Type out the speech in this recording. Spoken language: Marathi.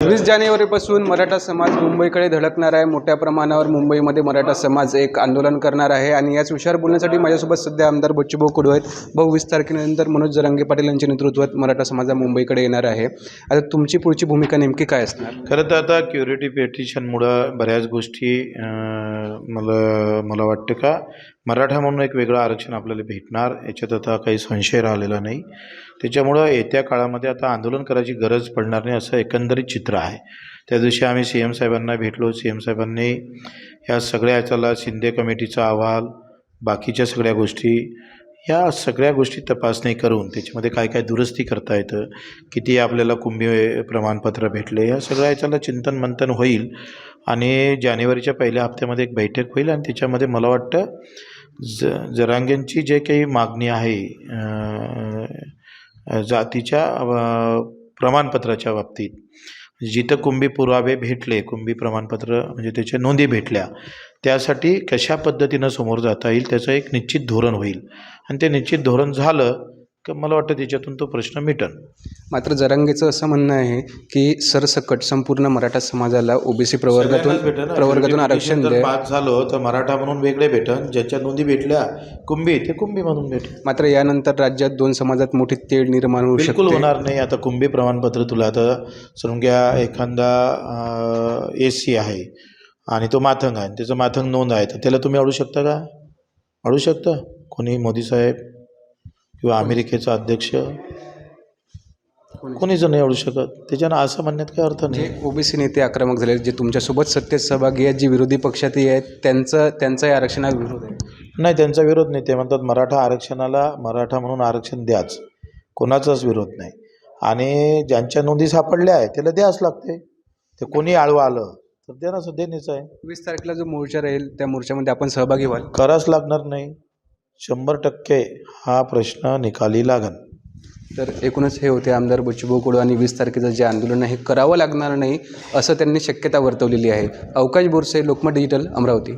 वीस जानेवारीपासून मराठा समाज मुंबईकडे धडकणार आहे. मोठ्या प्रमाणावर मुंबईमध्ये मराठा समाज एक आंदोलन करणार आहे आणि याच विषयावर बोलण्यासाठी माझ्यासोबत सध्या आमदार बच्चूभाऊ कुडू आहेत. भाऊ वीस तारखेनंतर मनोज जरांगे पाटील यांच्या नेतृत्वात मराठा समाज मुंबईकडे येणार आहे. आता तुमची पुढची भूमिका नेमकी काय असणार? खरं तर आता क्युरिटी पेटिशनमुळं बऱ्याच गोष्टी मला मला वाटतं का मराठा म्हणून एक वेगळं आरक्षण आपल्याला भेटणार. याच्यात आता काही संशय राहिलेला नाही. त्याच्यामुळं येत्या काळामध्ये आता आंदोलन करायची गरज पडणार नाही असं एकंदरीत चित्र आहे. त्या दिवशी आम्ही सी एम साहेबांना भेटलो. सी एम साहेबांनी ह्या सगळ्या याच्याला शिंदे कमिटीचा अहवाल बाकीच्या सगळ्या गोष्टी या सगळ्या गोष्टी तपासणी करून त्याच्यामध्ये काय काय दुरुस्ती करता येतं किती आपल्याला कुंभी प्रमाणपत्र भेटले या सगळ्या याच्याला चिंतन मंथन होईल. आणि जानेवारीच्या पहिल्या हप्त्यामध्ये एक बैठक होईल आणि त्याच्यामध्ये मला वाटतं ज जरांगेंची जे काही मागणी आहे जातीच्या प्रमाणपत्राच्या बाबतीत जिथं कुंभी पुरावे भेटले कुंभी प्रमाणपत्र म्हणजे त्याच्या नोंदी भेटल्या त्यासाठी कशा पद्धतीनं समोर जाता येईल त्याचं एक निश्चित धोरण होईल. आणि ते निश्चित धोरण झालं की मला वाटतं त्याच्यातून तो प्रश्न मिटन. मात्र जरांगेचं असं म्हणणं आहे की सरसकट संपूर्ण मराठा समाजाला ओबीसी प्रवर्गातून ना. प्रवर्गातून आरक्षण जर पास झालो तर मराठा म्हणून वेगळे भेटन. ज्याच्या नोंदी भेटल्या कुंभी ते कुंभी म्हणून भेटेल मात्र यानंतर राज्यात दोन समाजात मोठी तेढ निर्माण होऊ बिलकुल शकते. होणार नाही. आता कुंभी प्रमाणपत्र तुला आता समजून घ्या एखादा ए सी आहे आणि तो माथंग आहे. त्याचं माथंग नोंद आहे. तर त्याला तुम्ही अडू शकता का? अडू शकता? कोणी? मोदी साहेब? किंवा अमेरिकेचा अध्यक्ष कोणीच नाही अडू शकत? त्याच्यानं असं म्हणण्यात काही अर्थ नाही. जे ओबीसी नेते आक्रमक झाले जे तुमच्यासोबत सत्तेत सहभागी आहेत जे विरोधी पक्षातही आहेत त्यांचं त्यांचा या आरक्षणाला विरोध आहे. नाही त्यांचा विरोध नाही. ते म्हणतात मराठा आरक्षणाला मराठा म्हणून आरक्षण द्याच. कोणाचाच विरोध नाही. आणि ज्यांच्या नोंदी सापडल्या आहे त्याला द्याच लागते. ते कोणी आळवं आलं तर देणेच आहे. वीस तारखेला जो मोर्चा राहील त्या मोर्चामध्ये आपण सहभागी व्हाल. करावंच लागणार नाही. शंभर टक्के हा प्रश्न निकाली लागन. तर एकूणच हे होते आमदार बच्चूभाऊ कडू आणि वीस तारखेचं जे आंदोलन आहे करावं लागणार नाही असं त्यांनी शक्यता वर्तवलेली आहे. अवकाश बोरसे लोकमत डिजिटल अमरावती.